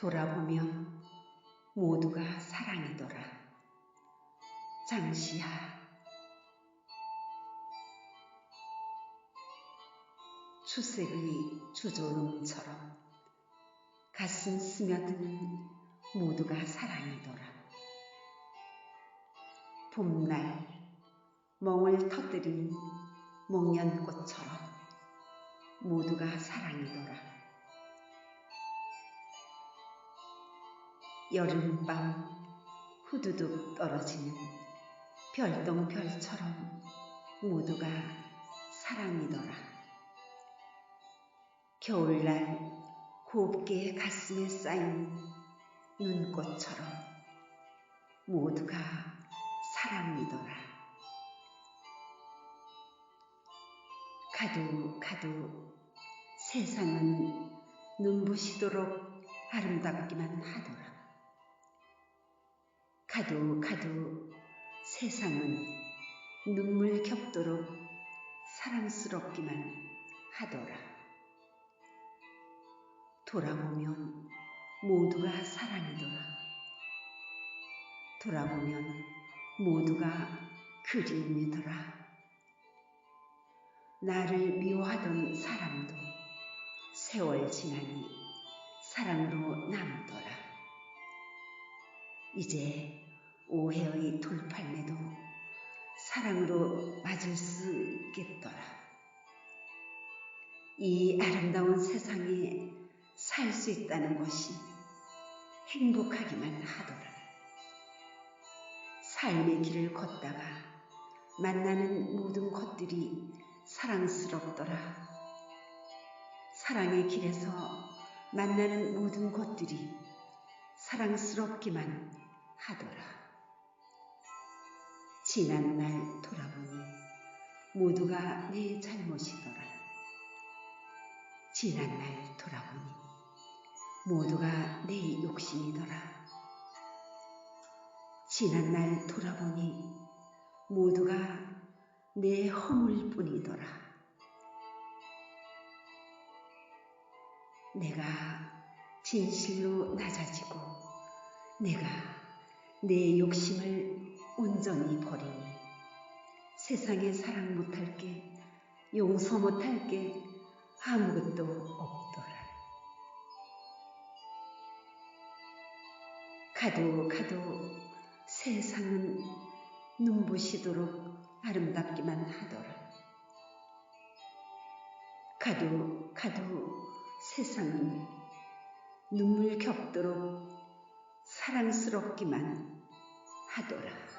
돌아보면 모두가 사랑이더라. 장시야. 추색의 주조음처럼 가슴 스며드는 모두가 사랑이더라. 봄날 멍을 터뜨린 목련꽃처럼 모두가 사랑이더라. 여름밤 후두둑 떨어지는 별똥별처럼 모두가 사랑이더라. 겨울날 곱게 가슴에 쌓인 눈꽃처럼 모두가 사랑이더라. 가도 가도 세상은 눈부시도록 아름답기만 하더라. 가도 가도 세상은 눈물 겹도록 사랑스럽기만 하더라. 돌아보면 모두가 사랑이더라. 돌아보면 모두가 그리움이더라. 나를 미워하던 사람도 세월 지나니 사랑으로 남더라. 이제 오해의 돌팔매도 사랑으로 맞을 수 있겠더라. 이 아름다운 세상에 살 수 있다는 것이 행복하기만 하더라. 삶의 길을 걷다가 만나는 모든 것들이 사랑스럽더라. 사랑의 길에서 만나는 모든 것들이 사랑스럽기만 하더라. 지난 날 돌아보니 모두가 내 잘못이더라. 지난 날 돌아보니 모두가 내 욕심이더라. 지난 날 돌아보니 모두가 내 허물 뿐이더라. 내가 진실로 낮아지고 내가 내 욕심을 세상에 사랑 못할 게 용서 못할 게 아무것도 없더라. 가도 가도 세상은 눈부시도록 아름답기만 하더라. 가도 가도 세상은 눈물 겹도록 사랑스럽기만 하더라.